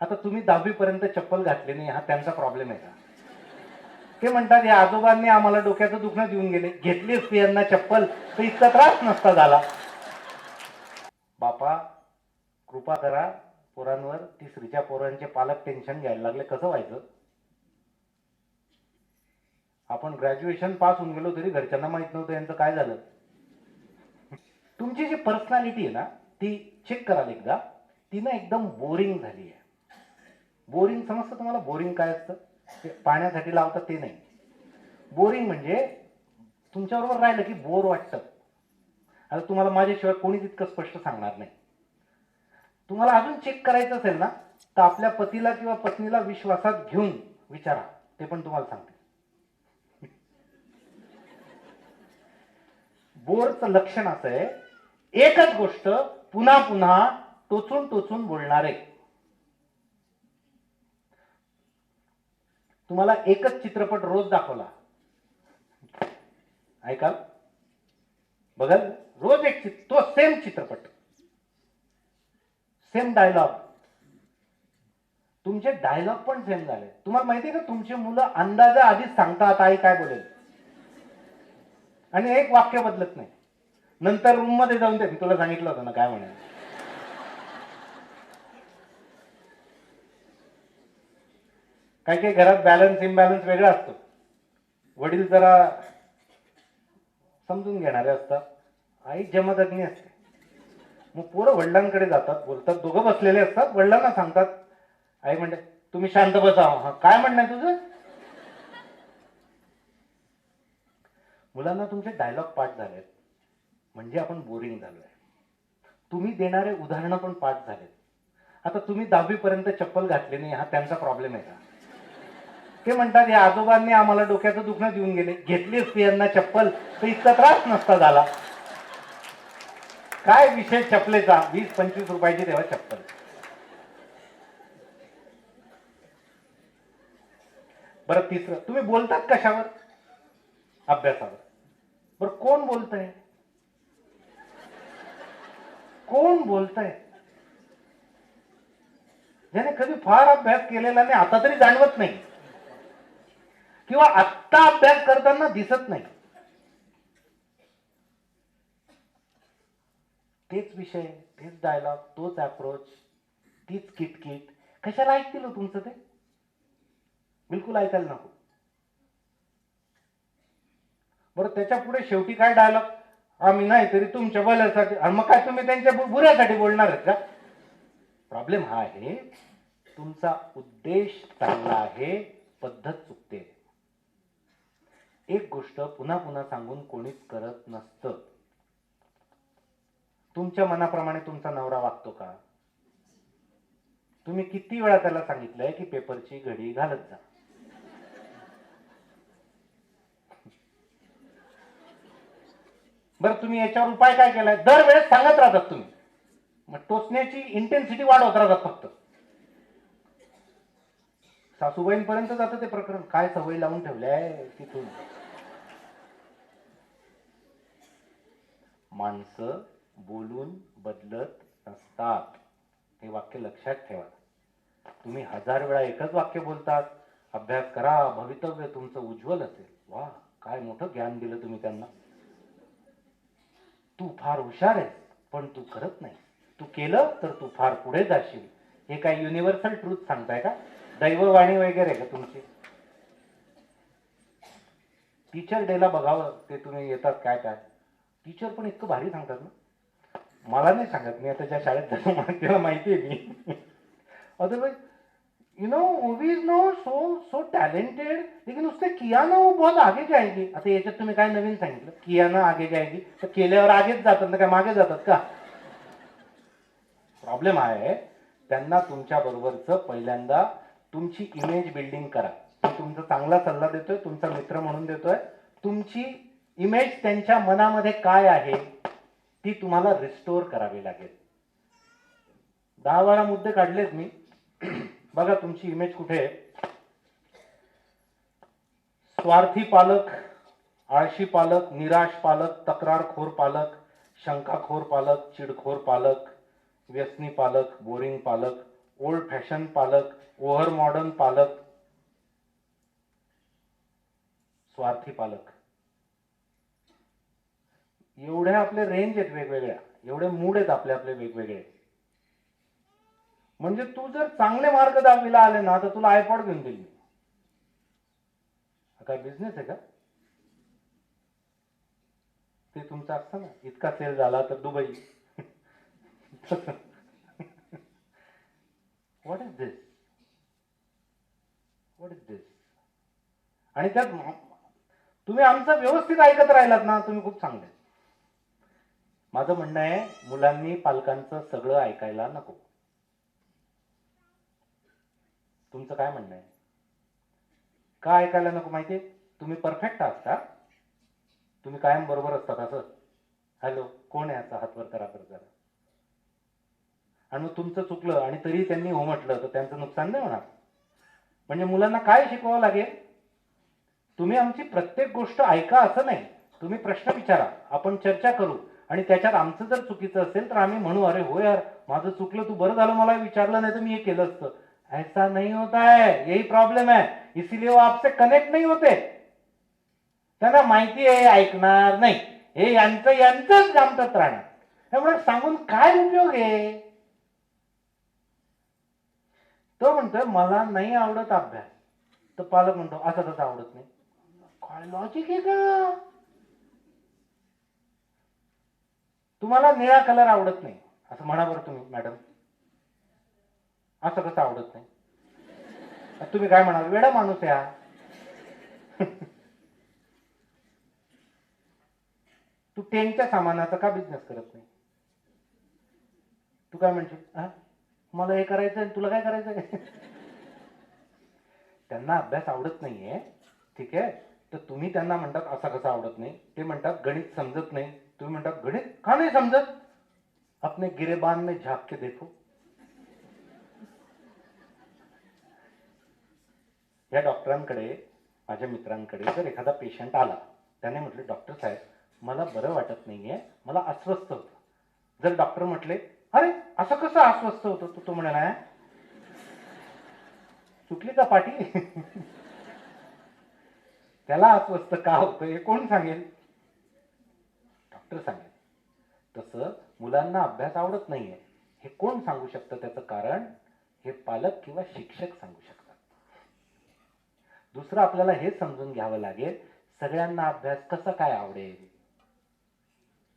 आता तुम्ही दहावी पर्यंत चप्पल घातली नाही हा त्यांचा प्रॉब्लेम आहे का? ते म्हणतात या आजोबांनी आम्हाला डोक्याचं दुखणं देऊन गेले. घेतली असती यांना चप्पल तर इतका त्रास नसता झाला. बापा कृपा करा पोरांवर तिसरीच्या पोरांचे पालक टेन्शन घ्यायला लागले. कसं व्हायचं? आपण ग्रॅज्युएशन पास होऊन गेलो तरी घरच्यांना माहीत नव्हतं यांचं काय झालं. तुमची जी पर्सनॅलिटी आहे ना ती चेक कराल एकदा. ती ना एकदम बोरिंग झाली आहे. बोरिंग समजतं तुम्हाला? बोरिंग काय असतं? ते पाण्यासाठी लावतात ते नाही. बोरिंग म्हणजे तुमच्याबरोबर राहिलं की बोर वाटतं. आता तुम्हाला माझ्याशिवाय कोणीच इतकं स्पष्ट सांगणार नाही. तुम्हाला अजून चेक करायचं असेल ना तर आपल्या पतीला किंवा पत्नीला विश्वासात घेऊन विचारा. ते पण तुम्हाला सांगते बोरचं लक्षण असं आहे एकच गोष्ट पुन्हा पुन्हा टोचून टोचून बोलणारे. तुम्हाला एकच चित्रपट रोज दाखवला. ऐकाल बघाल रोज एक चित्र तो सेम चित्रपट. सेम डायलॉग तुमचे डायलॉग पण सेम झाले. तुम्हाला माहिती आहे का तुमची मुलं अंदाजा आधीच सांगतात आई काय बोलेल? आणि एक वाक्य बदलत नाही. नंतर रूममध्ये जाऊन ते मी तुला सांगितलं होतं ना काय म्हणाल कारण काही घरात बॅलन्स इम्बॅलन्स वेगळा असतो. वडील जरा समजून घेणारे असतात. आई जमदग्नी असते. मग पोरं वडिलांकडे जातात बोलतात दोघं बसलेले असतात वडिलांना सांगतात आई म्हणते तुम्ही शांत बसा हा काय म्हणणं आहे तुझं? मुलांना तुमचे डायलॉग पाठ झालेत. म्हणजे आपण बोरिंग झालोय. तुम्ही देणारे उदाहरणं पण पाठ झालेत. आता तुम्ही दहावीपर्यंत चप्पल घातली नाही हा त्यांचा प्रॉब्लेम आहे का? ते म्हणतात या आजोबांनी आम्हाला डोक्याचं दुखणं देऊन गेले. घेतली असती यांना चप्पल तर इतका त्रास नसता झाला. काय विषय चपलेचा? वीस पंचवीस रुपयाची तेव्हा चप्पल. बरं तिसरं तुम्ही बोलतात कशावर? अभ्यासावर. बरं कोण बोलतंय? कोण बोलतंय? ज्याने कधी फार अभ्यास केलेला नाही आता तरी जाणवत नाही. किंवा आत्ता अभ्यास करताना दिसत नाही. तेच विषय तेच डायलॉग तोच अप्रोच तीच किटकिट. कशाला ऐकतील हो तुमचं ते? बिलकुल ऐकायला नको. बरं त्याच्या पुढे शेवटी काय डायलॉग आम्ही नाही तरी तुमच्या भल्यासाठी आणि मग काय तुम्ही त्यांच्या बुऱ्यासाठी बोलणार का? प्रॉब्लेम हा आहे तुमचा उद्देश चांगला आहे पद्धत चुकते. एक गोष्ट पुन्हा पुन्हा सांगून कोणीच करत नसतं. तुमच्या मनाप्रमाणे तुमचा नवरा वागतो का? तुम्ही किती वेळा त्याला सांगितलंय की पेपरची घडी घालत जा. बरं तुम्ही याच्यावर उपाय काय केलाय? दरवेळेस सांगत राहतात तुम्ही. मग टोचण्याची इंटेन्सिटी वाढवत राहतात फक्त. सासूबाईंपर्यंत जातं ते प्रकरण. काय सवय लावून ठेवलंय तिथून? माणसं बोलून बदलत नसतात हे वाक्य लक्षात ठेवा. तुम्ही हजार वेळा एकच वाक्य बोलतात. अभ्यास करा भवितव्य तुमचं उज्ज्वल असेल. वा काय मोठं ज्ञान दिलं तुम्ही त्यांना. तू फार हुशार आहेस पण तू करत नाही. तू केलं तर तू फार पुढे जाशील. हे काय युनिव्हर्सल ट्रूथ सांगताय का? दैववाणी वगैरे का तुमची? टीचर डेला बघावं ते तुम्ही येतात काय काय? टीचर पण इतकं भारी सांगतात ना. मला नाही सांगत मी आता ज्या शाळेत जातो मला त्याला माहिती आहे मी. Otherwise you know movie is no so so talented लेकिन उसने किया ना वो बहुत आगे जाएगी. आता याच्यात तुम्ही काय नवीन सांगितलं? किया ना आगे जाएगी. तर केल्यावर आगेच जातात ना काय मागे जातात का? प्रॉब्लेम आहे त्यांना तुमच्या बरोबरच पहिल्यांदा तुमची इमेज बिल्डिंग करा. मी तुमचा चांगला सल्ला देतोय तुमचा मित्र म्हणून देतोय. तुमची इमेज त्यांच्या मनामध्ये काय आहे ती तुम्हाला रिस्टोर करावी लागेल. दहा बारा मुद्दे काढलेत मी. बघा तुमची इमेज कुठे आहे. स्वार्थी पालक आळशी पालक निराश पालक तक्रारखोर पालक शंकाखोर पालक चिडखोर पालक व्यसनी पालक बोरिंग पालक ओल्ड फॅशन पालक ओव्हर मॉडर्न पालक स्वार्थी पालक. एवढे आपले रेंज आहेत वेगवेगळ्या. एवढे मूड आहेत आपले आपले वेगवेगळे. म्हणजे तू जर चांगले मार्क दहावीला आले ना तर तुला आयपॉड घेऊन देईल मी. काय बिझनेस आहे का? ते तुमचं असतं ना इतका सेल झाला तर Dubai. What is this what is this आणि त्यात तुम्ही आमचं व्यवस्थित ऐकत राहिलात ना तुम्ही खूप चांगले. माझं म्हणणं आहे मुलांनी पालकांचं सगळं ऐकायला नको. तुमचं काय म्हणणं आहे? का ऐकायला नको माहितीये तुम्ही परफेक्ट आहात का? तुम्ही कायम बरोबर असतात असं हॅलो कोण आहे याचा हातवर करा तर जरा. आणि मग तुमचं चुकलं आणि तरी त्यांनी हो म्हटलं तर त्यांचं नुकसान नाही होणार. म्हणजे मुलांना काय शिकवावं लागेल? तुम्ही आमची प्रत्येक गोष्ट ऐका असं नाही. तुम्ही प्रश्न विचारा. आपण चर्चा करू. आणि त्याच्यात आमचं जर चुकीचं असेल तर आम्ही म्हणू अरे हो यार माझं चुकलं तू बरं झालं मला विचारलं नाही तर मी हे केलं असतं. ऐसा नहीं होता है यही प्रॉब्लेम है इसीलिए वो आपसे कनेक्ट नाही होते. त्यांना माहिती आहे ऐकणार नाही. हे यांचं यांचंच जामतात राहणार त्यामुळे सांगून काय उपयोग आहे? तो म्हणतोय मला नाही आवडत अभ्यास. तर पालक म्हणतो असं तसं आवडत नाही. काय लॉजिक आहे का? तुम्हाला निळा कलर आवडत नाही. असं म्हणा बरं तुम्ही मॅडम. असं कसं आवडत नाही? तुम्ही काय म्हणाल? वेडा माणूस या तू टेनच्या सामानाचा का बिझनेस करत नाही? तू काय म्हणशील? हा? मला हे करायचं तुला काय करायचं त्यांना अभ्यास आवडत नाहीये ठीक आहे? तर तुम्ही त्यांना म्हणतात असा कसा आवडत नाही? ते म्हणतात गणित समजत नाही. तुम्ही म्हणता गणित का नाही समजत? अपने गिरेबान में झाक के देखो। या डॉक्टरांकडे माझ्या मित्रांकडे जर एखादा पेशंट आला त्याने म्हटले डॉक्टर साहेब मला बरं वाटत नाहीये मला अस्वस्थ होतं. जर डॉक्टर म्हटले अरे असं कसं अस्वस्थ होतं? तू तो म्हणाला चुकली का पाठी त्याला अस्वस्थ का होतं हे कोण सांगेल? मास्टर सांगेल. तसं मुलांना अभ्यास आवडत नाहीये. हे कोण सांगू शकतं? त्याचं कारण हे पालक किंवा शिक्षक सांगू शकतात. दुसरं आपल्याला हे समजून घ्यावं लागेल सगळ्यांना अभ्यास कसा काय आवडेल?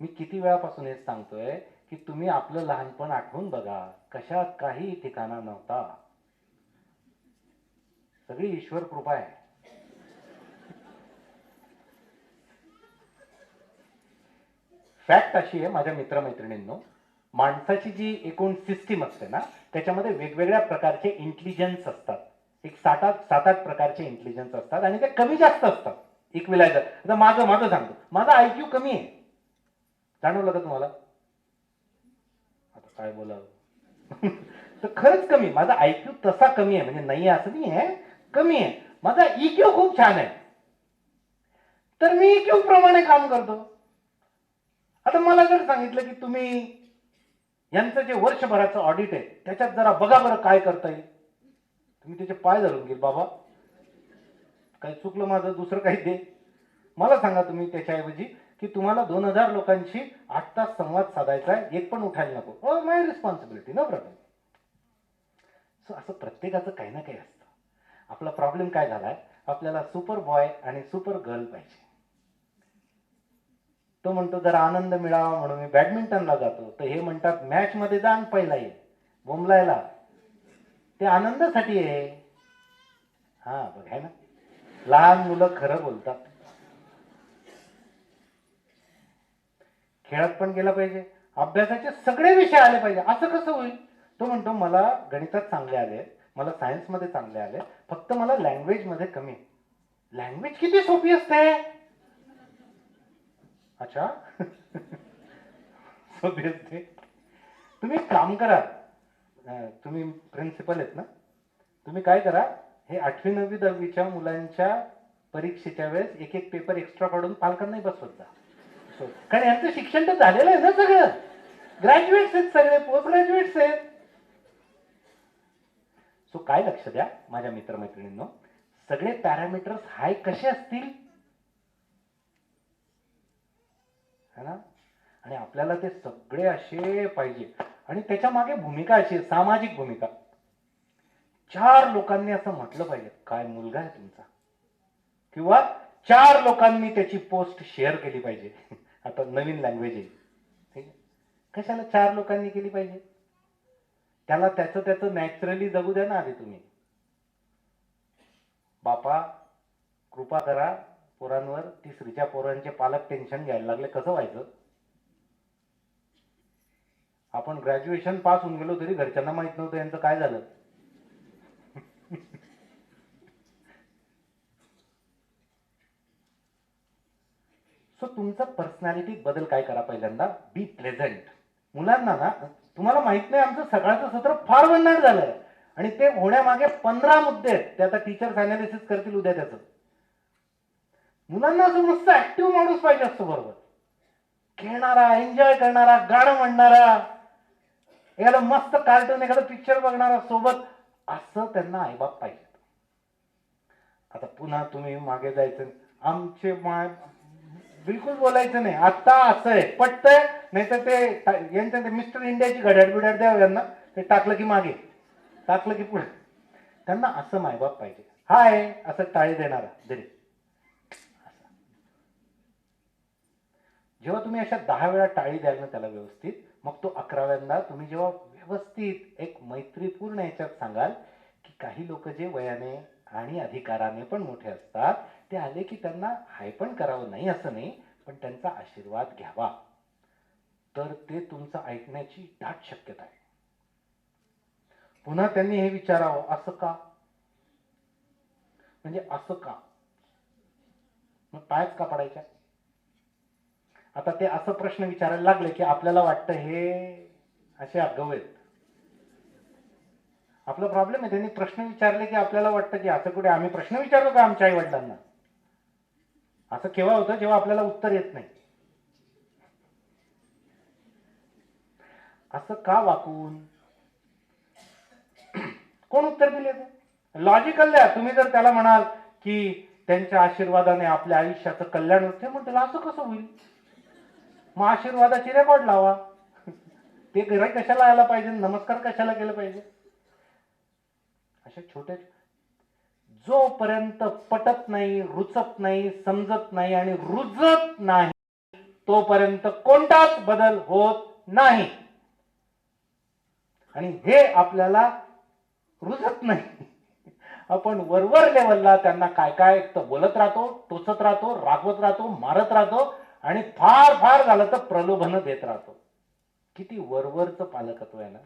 मी किती वेळापासून हेच सांगतोय की तुम्ही आपलं लहानपण आठवून बघा. कशात काही ठिकाणा नव्हता. सगळी ईश्वर कृपा आहे. फॅक्ट अशी आहे माझ्या मित्रमैत्रिणींनो माणसाची जी एकूण सिस्टीम असते ना त्याच्यामध्ये वेगवेगळ्या प्रकारचे इंटेलिजन्स असतात. एक सात आठ सात आठ प्रकारचे इंटेलिजन्स असतात आणि ते कमी जास्त असतात. इक्विलायझर आता माझं माझं सांगतो. माझा आयक्यू कमी आहे. जाणवलं का तुम्हाला? आता काय बोलावं? तर खरंच कमी. माझा आयक्यू तसा कमी आहे. म्हणजे नाही आहे असं नाही आहे. कमी आहे. माझा ई क्यू खूप छान आहे. तर मी क्यू प्रमाणे काम करतो. आता मला जर सांगितलं की तुम्ही यांचं जे वर्षभराचं ऑडिट आहे त्याच्यात जरा बघा बरं काय करता येईल तुम्ही त्याचे पाय धरून घेईल बाबा. काही चुकलं माझं दुसरं काही दे. मला सांगा तुम्ही त्याच्याऐवजी की तुम्हाला दोन हजार लोकांशी आठ तास संवाद साधायचा आहे एक पण उठायला नको. ओ my responsibility no problem so असं प्रत्येकाचं काही ना काही असतं. आपला प्रॉब्लेम काय झालाय? आपल्याला सुपर बॉय आणि सुपर गर्ल पाहिजे. तो म्हणतो जरा आनंद मिळावा म्हणून मी बॅडमिंटनला जातो. तर हे म्हणतात मॅच मध्ये जा आणि पहिला ये. बोंबलायला. ते आनंदासाठी आहे. हा बघ ना? लहान मुलं खरं बोलतात. खेळात पण गेला पाहिजे. अभ्यासाचे सगळे विषय आले पाहिजे. असं कसं होईल? तो म्हणतो मला गणितात चांगले आले मला सायन्समध्ये चांगले आले फक्त मला लँग्वेजमध्ये कमी लँग्वेज किती सोपी असते? अच्छा? सोपी असते तुम्ही एक काम करा. तुम्ही प्रिन्सिपल आहेत ना? तुम्ही काय करा हे आठवी नववी दहावीच्या मुलांच्या परीक्षेच्या वेळेस एक एक पेपर एक्स्ट्रा काढून पालकांनाही बसवत जा. कारण यांचं शिक्षण तर झालेलं आहे ना सगळं. ग्रॅज्युएट्स आहेत सगळे पोस्ट ग्रॅज्युएट्स आहेत. सो काय लक्ष द्या माझ्या मित्रमैत्रिणींनो. सगळे पॅरामीटर्स हाय कसे असतील? है ना? आणि आपल्याला ते सगळे असे पाहिजे. आणि त्याच्यामागे भूमिका अशी सामाजिक भूमिका. चार लोकांनी असं म्हटलं पाहिजे काय मुलगा आहे तुमचा? किंवा चार लोकांनी त्याची पोस्ट शेअर केली पाहिजे. आता नवीन लँग्वेज आहे. ठीक आहे कशाला चार लोकांनी केली पाहिजे? त्याला त्याचं त्याचं नॅचरली जगू द्या ना आधी तुम्ही. बापा कृपा करा पोरांवर तिसरीच्या पोरांचे पालक टेन्शन घ्यायला लागले. कसं व्हायचं? आपण ग्रॅज्युएशन पास होऊन गेलो तरी घरच्यांना माहीत नव्हतं यांचं काय झालं. सो तुमचा पर्सनॅलिटी बदल काय करा पहिल्यांदा? बी प्रेझेंट मुलांना ना तुम्हाला माहीत नाही आमचं सकाळचं सत्र फार भन्नाट झालंय. आणि ते होण्यामागे पंधरा मुद्दे आहेत. ते आता टीचर्स अनालिसिस करतील उद्या त्याचं. मुलांना असं मस्त ऍक्टिव्ह माणूस पाहिजे असतो बरोबर. खेळणारा एन्जॉय करणारा गाणं म्हणणारा एखादा मस्त कार्टून एखादा पिक्चर बघणारा सोबत असं त्यांना आईबाप पाहिजे. आता पुन्हा तुम्ही मागे जायचं आमचे माय बिलकुल बोलायचं नाही. आता असं आहे. पटतंय नाही तर ते यांच्या ते मिस्टर इंडियाची घड्याड बिड्याड द्यावं यांना. ते टाकलं की मागे. टाकलं की पुढे. त्यांना असं मायबाप पाहिजे. हाय असं टाळी देणारा. दे जेव्हा तुम्ही अशा दहा वेळा टाळी द्याल ना त्याला व्यवस्थित मग तो अकराव्यांदा तुम्ही जेव्हा व्यवस्थित एक मैत्रीपूर्ण याच्यात सांगाल की काही लोक जे वयाने आणि अधिकाराने पण मोठे असतात ते आले की त्यांना हाय पण करावं नाही असं नाही पण त्यांचा आशीर्वाद घ्यावा. तर ते तुमचं ऐकण्याची दाट शक्यता आहे. पुन्हा त्यांनी हे विचारावं असं का? म्हणजे असं का? मग पायच का पडायच्या? आता ते असं प्रश्न विचारायला लागले की आपल्याला वाटतं हे असे आगाऊ आहेत. आपला प्रॉब्लेम आहे त्यांनी प्रश्न विचारले की आपल्याला वाटतं की असं कुठे आम्ही प्रश्न विचारलो का आमच्या आई वडिलांना असं केव्हा होतं? जेव्हा आपल्याला उत्तर येत नाही. असं का वाकून? कोण उत्तर दिले लॉजिकल द्या. तुम्ही जर त्याला म्हणाल की त्यांच्या आशीर्वादाने आपल्या आयुष्याचं कल्याण होते मग त्याला असं कसं होईल? मग आशीर्वादाची रेकॉर्ड लावा. ते घरी कशाला आला पाहिजे? नमस्कार कशाला केलं पाहिजे? अशा छोट्या जोपर्यंत पटत नाही रुचत नाही समजत नाही आणि रुजत नाही तोपर्यंत कोणताच बदल होत नाही. आणि हे आपल्याला रुजत नाही. आपण वरवर लेवलला त्यांना काय काय तर बोलत राहतो टोचत राहतो रागवत राहतो मारत राहतो आणि फार फार झालं तर प्रलोभन देत राहतो. किती वरवरचं पालकत्व आहे ना.